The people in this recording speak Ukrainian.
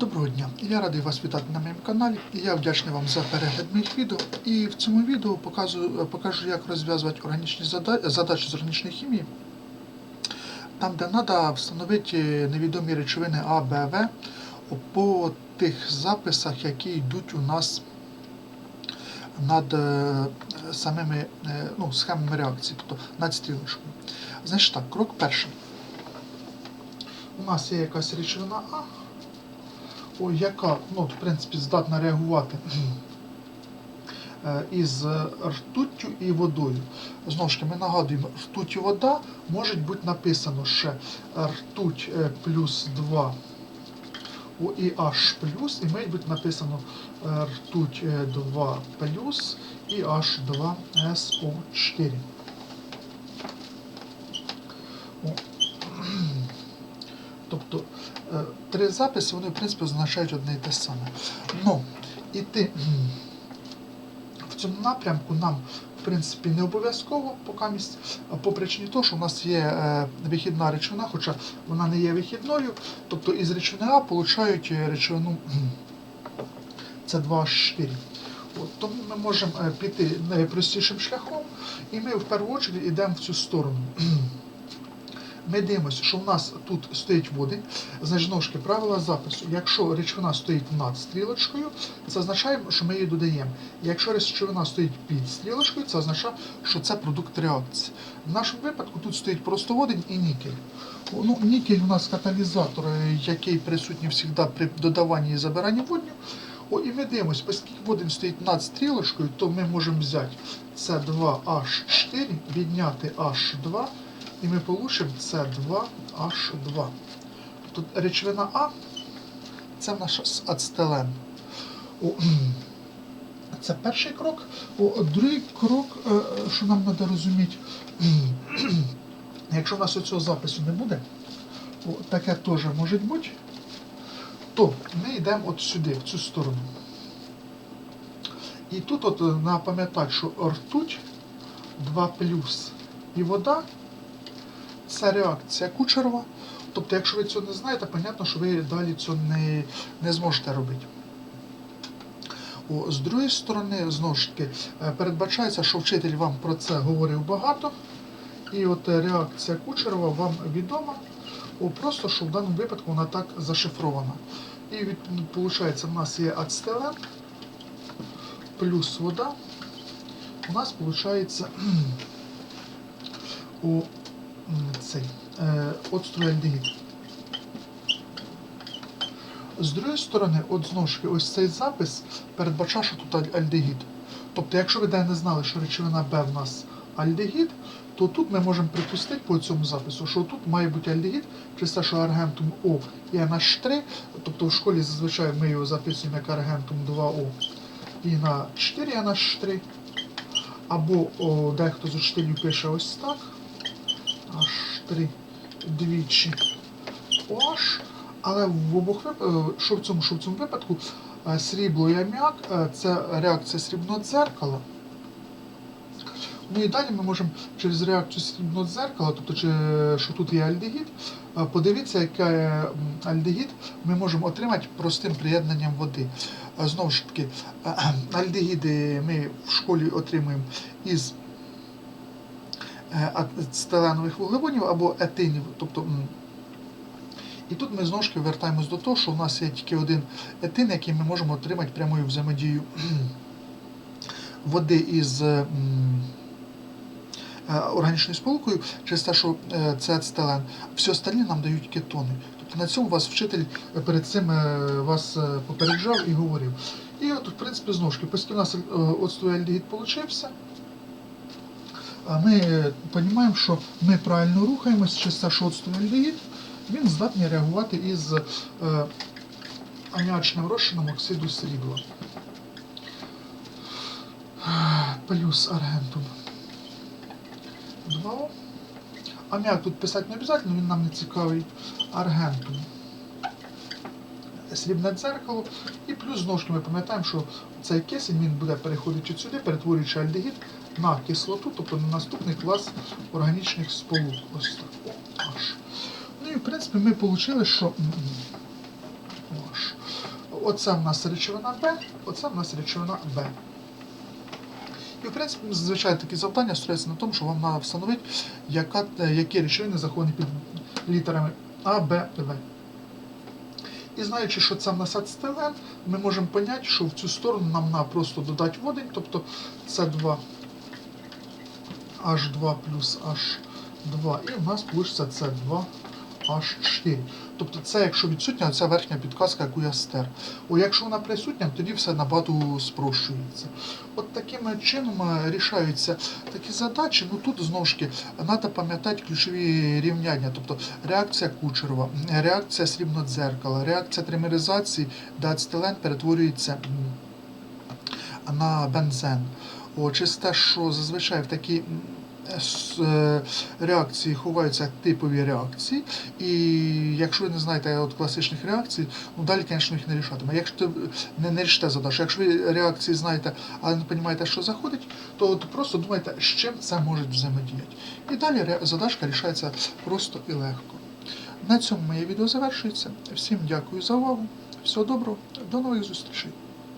Доброго дня! Я радий вас вітати на моєму каналі. Я вдячний вам за перегляд моїх відео. І в цьому відео показую, покажу, як розв'язувати органічні зада- задачі з органічної хімії. Там, де треба встановити невідомі речовини А, Б, В по тих записах, які йдуть у нас над е, самими е, ну, схемами реакції, тобто над стрілочкою. Значить так, крок перший. У нас є якась речовина А, о, яка, ну, в принципі, здатна реагувати е, із ртуттю і водою. Знову ж таки, ми нагадуємо, ртуть і вода може бути написано ще ртуть е, плюс 2 о, і H плюс, і має бути написано е, ртуть е, 2 плюс і H2 SO4. О. Тобто е, три записи, вони в принципі означають одне і те саме. Ну, іти в цьому напрямку нам в принципі не обов'язково а по причині того, що у нас є е, вихідна речовина, хоча вона не є вихідною, тобто із речовини А получають е, речовину це 2H4. От, тому ми можемо піти найпростішим шляхом, і ми в першу чергу йдемо в цю сторону. Ми дивимося, що в нас тут стоїть водень. Значить, знову ж таки, правила запису. Якщо речовина стоїть над стрілочкою, це означає, що ми її додаємо. Якщо речовина стоїть під стрілочкою, це означає, що це продукт реакції. В нашому випадку тут стоїть просто водень і нікель. Ну, нікель у нас каталізатор, який присутній завжди при додаванні і забиранні водню. О, і ми дивимося, оскільки водень стоїть над стрілочкою, то ми можемо взяти це 2H4, відняти H2. І ми получимо С2H2. Тут речовина А це наш ацетилен. Це перший крок. О, другий крок, е, що нам треба розуміти, якщо в нас цього запису не буде, о, таке теж може бути, то ми йдемо от сюди, в цю сторону. І тут от треба пам'ятати, що ртуть 2 і вода це реакція Кучерова. Тобто, якщо ви цього не знаєте, понятно, що ви далі цього не, не зможете робити. О, з другої сторони, знову ж таки, е, передбачається, що вчитель вам про це говорив багато. І от реакція Кучерова вам відома. О, просто що в даному випадку вона так зашифрована. І від, виходить, в нас є ацетилен плюс вода. У нас виходить у цей е, оцтруальдегід. З другої сторони, от знову ж таки, ось цей запис передбачає, що тут альдегід. Тобто, якщо ви де не знали, що речовина Б в нас альдегід, то тут ми можемо припустити по цьому запису, що тут має бути альдегід, через те, що аргентум О і NH3, тобто в школі зазвичай ми його записуємо як аргентум 2О і на 4 NH3, або о, дехто з учителів пише ось так. H3 двічі OH, але в обох е, що в цьому, що в цьому випадку е, срібло і аміак е, це реакція срібного дзеркала. Ну і далі ми можемо через реакцію срібного дзеркала, тобто що тут є альдегід, подивитися, який альдегід ми можемо отримати простим приєднанням води. Знову ж таки, е, альдегіди ми в школі отримуємо із е, ацетиленових вуглеводнів або етинів. Тобто, і тут ми знову ж вертаємось до того, що у нас є тільки один етин, який ми можемо отримати прямою взаємодією води із е, органічною сполукою, через те, що е, це ацетилен. Всі остальні нам дають кетони. Тобто на цьому вас вчитель перед цим вас попереджав і говорив. І от, в принципі, знову ж таки, е, оцтоальдегід получився, а ми розуміємо, що ми правильно те, що оцтоальдегід, він здатний реагувати із е, аміачним розчином оксиду срібла. Плюс аргентум 2О. Аміак тут писати не обов'язково, він нам не цікавий. Аргентум. Срібне дзеркало. І плюс знову ж ми пам'ятаємо, що цей кисень він буде переходити сюди, перетворюючи альдегід на кислоту, тобто на наступний клас органічних сполук. Ось так. Аж. Ну і в принципі ми отримали, що аж. оце в нас речовина Б, оце в нас речовина Б. І, в принципі, зазвичай такі завдання строяться на тому, що вам треба встановити, яка, е, які речовини заховані під літерами А, Б, В. І знаючи, що це в нас ацетилен, ми можемо поняти, що в цю сторону нам треба просто додати води, тобто С2 H2 плюс H2, і в нас вийде С2 H4. Тобто це, якщо відсутня, ця верхня підказка, яку я стер. О, якщо вона присутня, тоді все набагато спрощується. От таким чином рішаються такі задачі. Ну тут знову ж таки треба пам'ятати ключові рівняння, тобто реакція Кучерова, реакція срібнодзеркала, реакція тримеризації, де ацетилен перетворюється на бензен. О, через те, що зазвичай в е, реакції ховаються типові реакції, і якщо ви не знаєте от класичних реакцій, ну далі, звісно, їх не рішатиме. Якщо не, не рішите задачу, якщо ви реакції знаєте, але не розумієте, що заходить, то от просто думайте, з чим це може взаємодіяти. І далі задачка рішається просто і легко. На цьому моє відео завершується. Всім дякую за увагу. Всього доброго, до нових зустрічей.